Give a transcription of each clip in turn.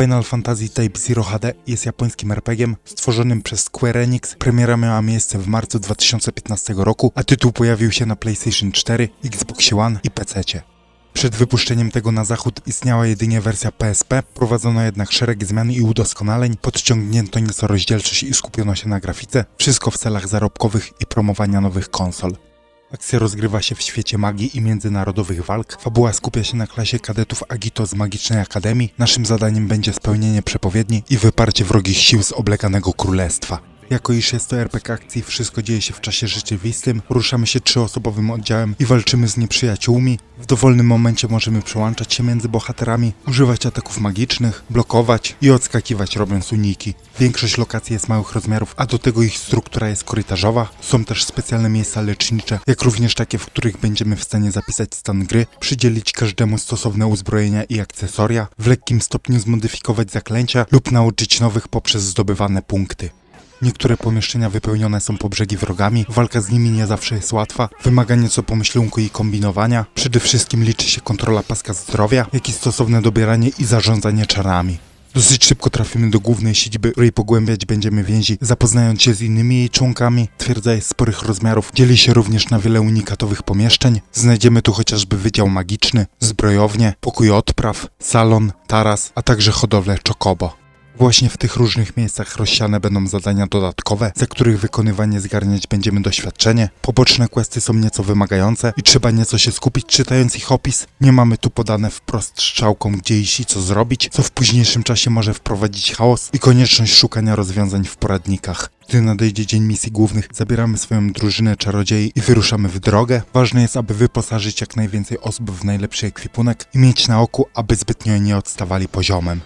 Final Fantasy Type Zero HD jest japońskim RPGiem stworzonym przez Square Enix. Premiera miała miejsce w marcu 2015 roku, a tytuł pojawił się na PlayStation 4, Xbox One i PC. Przed wypuszczeniem tego na zachód istniała jedynie wersja PSP, prowadzono jednak szereg zmian i udoskonaleń, podciągnięto nieco rozdzielczość i skupiono się na grafice, wszystko w celach zarobkowych i promowania nowych konsol. Akcja rozgrywa się w świecie magii i międzynarodowych walk. Fabuła skupia się na klasie kadetów Agito z Magicznej Akademii. Naszym zadaniem będzie spełnienie przepowiedni i wyparcie wrogich sił z obleganego królestwa. Jako iż jest to RPG akcji, wszystko dzieje się w czasie rzeczywistym, ruszamy się trzyosobowym oddziałem i walczymy z nieprzyjaciółmi. W dowolnym momencie możemy przełączać się między bohaterami, używać ataków magicznych, blokować i odskakiwać robiąc uniki. Większość lokacji jest małych rozmiarów, a do tego ich struktura jest korytarzowa. Są też specjalne miejsca lecznicze, jak również takie, w których będziemy w stanie zapisać stan gry, przydzielić każdemu stosowne uzbrojenia i akcesoria, w lekkim stopniu zmodyfikować zaklęcia lub nauczyć nowych poprzez zdobywane punkty. Niektóre pomieszczenia wypełnione są po brzegi wrogami, walka z nimi nie zawsze jest łatwa, wymaga nieco pomyślunku i kombinowania. Przede wszystkim liczy się kontrola paska zdrowia, jak i stosowne dobieranie i zarządzanie czarami. Dosyć szybko trafimy do głównej siedziby, której pogłębiać będziemy więzi, zapoznając się z innymi jej członkami. Twierdza jest sporych rozmiarów, dzieli się również na wiele unikatowych pomieszczeń. Znajdziemy tu chociażby wydział magiczny, zbrojownię, pokój odpraw, salon, taras, a także hodowlę czokobo. Właśnie w tych różnych miejscach rozsiane będą zadania dodatkowe, za których wykonywanie zgarniać będziemy doświadczenie. Poboczne questy są nieco wymagające i trzeba nieco się skupić czytając ich opis. Nie mamy tu podane wprost strzałką gdzie iść i co zrobić, co w późniejszym czasie może wprowadzić chaos i konieczność szukania rozwiązań w poradnikach. Gdy nadejdzie dzień misji głównych, zabieramy swoją drużynę czarodziei i wyruszamy w drogę. Ważne jest, aby wyposażyć jak najwięcej osób w najlepszy ekwipunek i mieć na oku, aby zbytnio nie odstawali poziomem.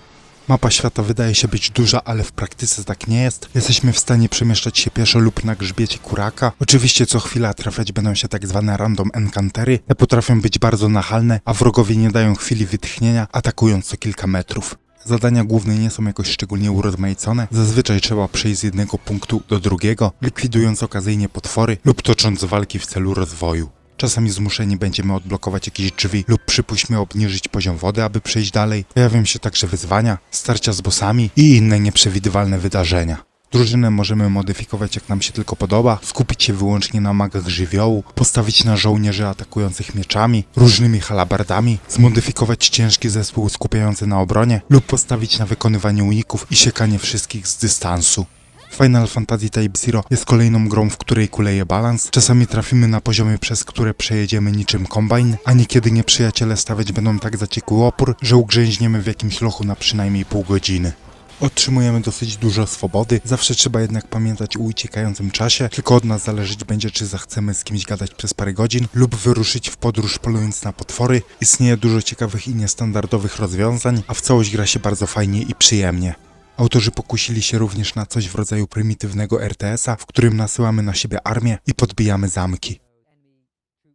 Mapa świata wydaje się być duża, ale w praktyce tak nie jest. Jesteśmy w stanie przemieszczać się pieszo lub na grzbiecie kuraka. Oczywiście co chwila trafiać będą się tak zwane random encountery. Te potrafią być bardzo nachalne, a wrogowie nie dają chwili wytchnienia, atakując co kilka metrów. Zadania główne nie są jakoś szczególnie urozmaicone. Zazwyczaj trzeba przejść z jednego punktu do drugiego, likwidując okazyjnie potwory lub tocząc walki w celu rozwoju. Czasami zmuszeni będziemy odblokować jakieś drzwi lub przypuśćmy obniżyć poziom wody, aby przejść dalej. Pojawią się także wyzwania, starcia z bossami i inne nieprzewidywalne wydarzenia. Drużynę możemy modyfikować jak nam się tylko podoba, skupić się wyłącznie na magach żywiołu, postawić na żołnierzy atakujących mieczami, różnymi halabardami, zmodyfikować ciężki zespół skupiający na obronie lub postawić na wykonywanie uników i siekanie wszystkich z dystansu. Final Fantasy Type Zero jest kolejną grą, w której kuleje balans. Czasami trafimy na poziomy, przez które przejedziemy niczym kombajn, a niekiedy nieprzyjaciele stawiać będą tak zaciekły opór, że ugrzęźniemy w jakimś lochu na przynajmniej pół godziny. Otrzymujemy dosyć dużo swobody, zawsze trzeba jednak pamiętać o uciekającym czasie, tylko od nas zależeć będzie czy zachcemy z kimś gadać przez parę godzin lub wyruszyć w podróż polując na potwory. Istnieje dużo ciekawych i niestandardowych rozwiązań, a w całość gra się bardzo fajnie i przyjemnie. Autorzy pokusili się również na coś w rodzaju prymitywnego RTS-a, w którym nasyłamy na siebie armię i podbijamy zamki.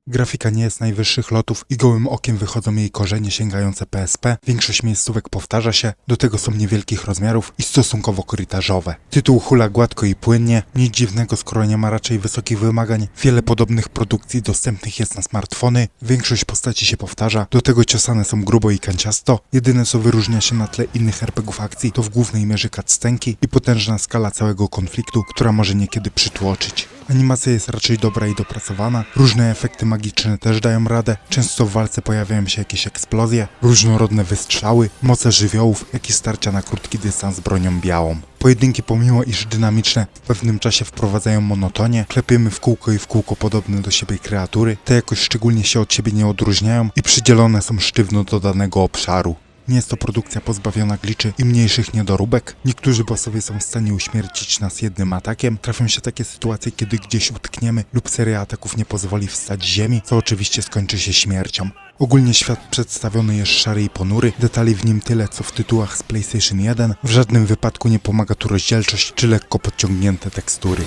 Grafika nie jest najwyższych lotów i gołym okiem wychodzą jej korzenie sięgające PSP. Większość miejscówek powtarza się, do tego są niewielkich rozmiarów i stosunkowo korytarzowe. Tytuł hula gładko i płynnie, nic dziwnego skoro nie ma raczej wysokich wymagań. Wiele podobnych produkcji dostępnych jest na smartfony, większość postaci się powtarza, do tego ciosane są grubo i kanciasto. Jedyne co wyróżnia się na tle innych RPGów akcji to w głównej mierze cutscenki i potężna skala całego konfliktu, która może niekiedy przytłoczyć. Animacja jest raczej dobra i dopracowana, różne efekty magiczne też dają radę, często w walce pojawiają się jakieś eksplozje, różnorodne wystrzały, moce żywiołów, jak i starcia na krótki dystans bronią białą. Pojedynki pomimo iż dynamiczne, w pewnym czasie wprowadzają monotonię, klepiemy w kółko i w kółko podobne do siebie kreatury, te jakoś szczególnie się od siebie nie odróżniają i przydzielone są sztywno do danego obszaru. Nie jest to produkcja pozbawiona gliczy i mniejszych niedoróbek. Niektórzy bossowie są w stanie uśmiercić nas jednym atakiem. Trafią się takie sytuacje, kiedy gdzieś utkniemy lub seria ataków nie pozwoli wstać ziemi, co oczywiście skończy się śmiercią. Ogólnie świat przedstawiony jest szary i ponury, detali w nim tyle co w tytułach z PlayStation 1. W żadnym wypadku nie pomaga tu rozdzielczość czy lekko podciągnięte tekstury.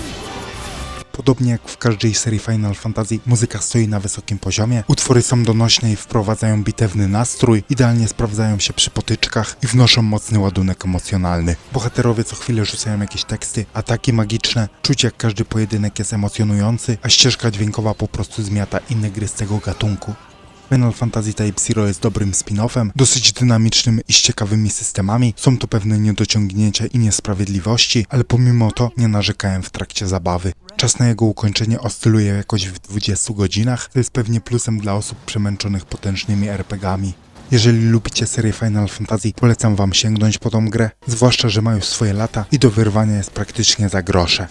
Podobnie jak w każdej serii Final Fantasy, muzyka stoi na wysokim poziomie, utwory są donośne i wprowadzają bitewny nastrój, idealnie sprawdzają się przy potyczkach i wnoszą mocny ładunek emocjonalny. Bohaterowie co chwilę rzucają jakieś teksty, ataki magiczne, czuć jak każdy pojedynek jest emocjonujący, a ścieżka dźwiękowa po prostu zmiata inne gry z tego gatunku. Final Fantasy Type Zero jest dobrym spin-offem, dosyć dynamicznym i z ciekawymi systemami. Są tu pewne niedociągnięcia i niesprawiedliwości, ale pomimo to nie narzekałem w trakcie zabawy. Czas na jego ukończenie oscyluje jakoś w 20 godzinach, co jest pewnie plusem dla osób przemęczonych potężnymi RPGami. Jeżeli lubicie serię Final Fantasy, polecam wam sięgnąć po tą grę, zwłaszcza, że ma już swoje lata i do wyrwania jest praktycznie za grosze.